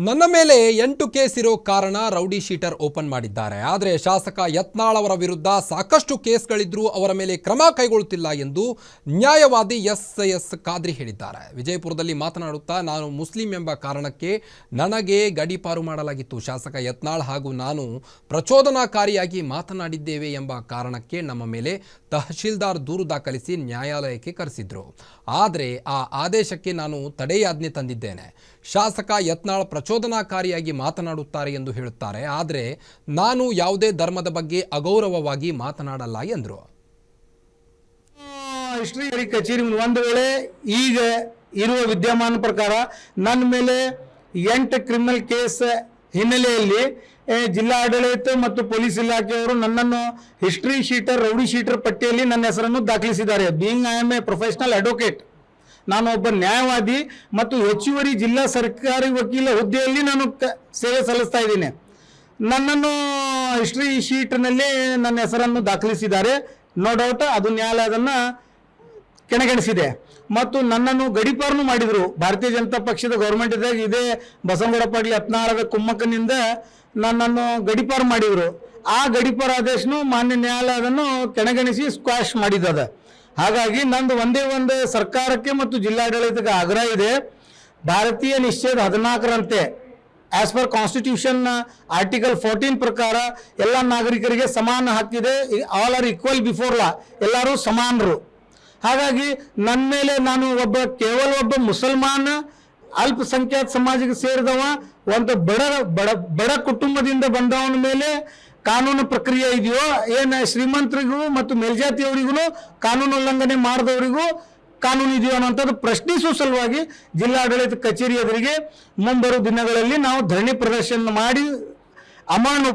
ನನ್ನ ಮೇಲೆ ಎಂಟು ಕೇಸ್ ಇರೋ ಕಾರಣ ರೌಡಿ ಶೀಟರ್ ಓಪನ್ ಮಾಡಿದ್ದಾರೆ. ಆದರೆ ಶಾಸಕ ಯತ್ನಾಳ್ ಅವರ ವಿರುದ್ಧ ಸಾಕಷ್ಟು ಕೇಸ್ಗಳಿದ್ರೂ ಅವರ ಮೇಲೆ ಕ್ರಮ ಕೈಗೊಳ್ಳುತ್ತಿಲ್ಲ ಎಂದು ನ್ಯಾಯವಾದಿ ಎಸ್ ಎಸ್ ಖಾದ್ರಿ ಹೇಳಿದ್ದಾರೆ. ವಿಜಯಪುರದಲ್ಲಿ ಮಾತನಾಡುತ್ತಾ, ನಾನು ಮುಸ್ಲಿಂ ಎಂಬ ಕಾರಣಕ್ಕೆ ನನಗೆ ಗಡೀಪಾರು ಮಾಡಲಾಗಿತ್ತು. ಶಾಸಕ ಯತ್ನಾಳ್ ಹಾಗೂ ನಾನು ಪ್ರಚೋದನಾಕಾರಿಯಾಗಿ ಮಾತನಾಡಿದ್ದೇವೆ ಎಂಬ ಕಾರಣಕ್ಕೆ ನಮ್ಮ ಮೇಲೆ ತಹಶೀಲ್ದಾರ್ ದೂರು ದಾಖಲಿಸಿ ನ್ಯಾಯಾಲಯಕ್ಕೆ ಕರೆಸಿದ್ರು. ಆದರೆ ಆ ಆದೇಶಕ್ಕೆ ನಾನು ತಡೆಯಾಜ್ಞೆ ತಂದಿದ್ದೇನೆ. ಶಾಸಕ ಯತ್ನಾಳ್ ಪ್ರಚೋದನಾಕಾರಿಯಾಗಿ ಮಾತನಾಡುತ್ತಾರೆ ಎಂದು ಹೇಳುತ್ತಾರೆ. ಆದರೆ ನಾನು ಯಾವುದೇ ಧರ್ಮದ ಬಗ್ಗೆ ಅಗೌರವವಾಗಿ ಮಾತನಾಡಲ್ಲ ಎಂದರು. ಹಿಸ್ಟ್ರಿ ಕಚೇರಿ ಒಂದು ವೇಳೆ ಈಗ ಇರುವ ವಿದ್ಯಮಾನ ಪ್ರಕಾರ ನನ್ನ ಮೇಲೆ ಎಂಟು ಕ್ರಿಮಿನಲ್ ಕೇಸ್ ಹಿನ್ನೆಲೆಯಲ್ಲಿ ಜಿಲ್ಲಾ ಆಡಳಿತ ಮತ್ತು ಪೊಲೀಸ್ ಇಲಾಖೆಯವರು ನನ್ನನ್ನು ಹಿಸ್ಟ್ರಿ ಶೀಟರ್, ರೌಡಿ ಶೀಟರ್ ಪಟ್ಟಿಯಲ್ಲಿ ನನ್ನ ಹೆಸರನ್ನು ದಾಖಲಿಸಿದ್ದಾರೆ. Being I am a professional advocate ನಾನು ಒಬ್ಬ ನ್ಯಾಯವಾದಿ ಮತ್ತು ಹೆಚ್ಚುವರಿ ಜಿಲ್ಲಾ ಸರ್ಕಾರಿ ವಕೀಲ ಹುದ್ದೆಯಲ್ಲಿ ನಾನು ಸೇವೆ ಸಲ್ಲಿಸ್ತಾ ಇದ್ದೀನಿ. ನನ್ನನ್ನು ಹಿಸ್ಟ್ರಿ ಶೀಟ್ನಲ್ಲಿ ನನ್ನ ಹೆಸರನ್ನು ದಾಖಲಿಸಿದ್ದಾರೆ. ನೋ ಡೌಟ್ ಅದು ನ್ಯಾಯಾಲಯದನ್ನು ಕೆಣಗಣಿಸಿದೆ. ಮತ್ತು ನನ್ನನ್ನು ಗಡಿಪಾರನು ಮಾಡಿದರು. ಭಾರತೀಯ ಜನತಾ ಪಕ್ಷದ ಗೌರ್ಮೆಂಟ್ ಇದ್ದಾಗ ಇದೇ ಬಸವನಗೌಡ ಪಾಟೀಲ್ ಯತ್ನಾಳದ ಕುಮ್ಮಕ್ಕನಿಂದ ನನ್ನನ್ನು ಗಡಿಪಾರು ಮಾಡಿದರು. ಆ ಗಡಿಪಾರ ಆದೇಶನು ಮಾನ್ಯ ನ್ಯಾಯಾಲಯದನ್ನು ಕೆಣಗಣಿಸಿ ಸ್ಕ್ವಾಶ್ ಮಾಡಿದ್ದದ. ಹಾಗಾಗಿ ನಂದು ಒಂದೇ ಒಂದು ಸರ್ಕಾರಕ್ಕೆ ಮತ್ತು ಜಿಲ್ಲಾಡಳಿತಕ್ಕೆ ಆಗ್ರಹ ಇದೆ. ಭಾರತೀಯ ನಿಶ್ಚಯದ ಹದಿನಾಲ್ಕರಂತೆ as per constitution article fourteen ಪ್ರಕಾರ ಎಲ್ಲ ನಾಗರಿಕರಿಗೆ ಸಮಾನ ಹಕ್ಕಿದೆ all are equal before law ಎಲ್ಲರೂ ಸಮಾನರು. ಹಾಗಾಗಿ ನನ್ನ ಮೇಲೆ ನಾನು ಒಬ್ಬ ಕೇವಲ ಒಬ್ಬ ಮುಸಲ್ಮಾನ ಅಲ್ಪಸಂಖ್ಯಾತ ಸಮಾಜಕ್ಕೆ ಸೇರಿದವ, ಒಂದು ಬಡ ಬಡ ಬಡ ಕುಟುಂಬದಿಂದ ಬಂದವನ ಮೇಲೆ ಕಾನೂನು ಪ್ರಕ್ರಿಯೆ ಇದೆಯೋ, ಏನು ಶ್ರೀಮಂತರಿಗೂ ಮತ್ತು ಮೇಲ್ಜಾತಿಯವರಿಗೂ ಕಾನೂನು ಉಲ್ಲಂಘನೆ ಮಾಡಿದವರಿಗೂ ಕಾನೂನು ಇದೆಯೋ ಅನ್ನೋಂಥದ್ದು ಪ್ರಶ್ನಿಸುವ ಸಲುವಾಗಿ ಜಿಲ್ಲಾಡಳಿತ ಕಚೇರಿ ಎದುರಿಗೆ ಮುಂಬರುವ ದಿನಗಳಲ್ಲಿ ನಾವು ಧರಣಿ ಪ್ರದರ್ಶನ ಮಾಡಿ ಅಮಾನು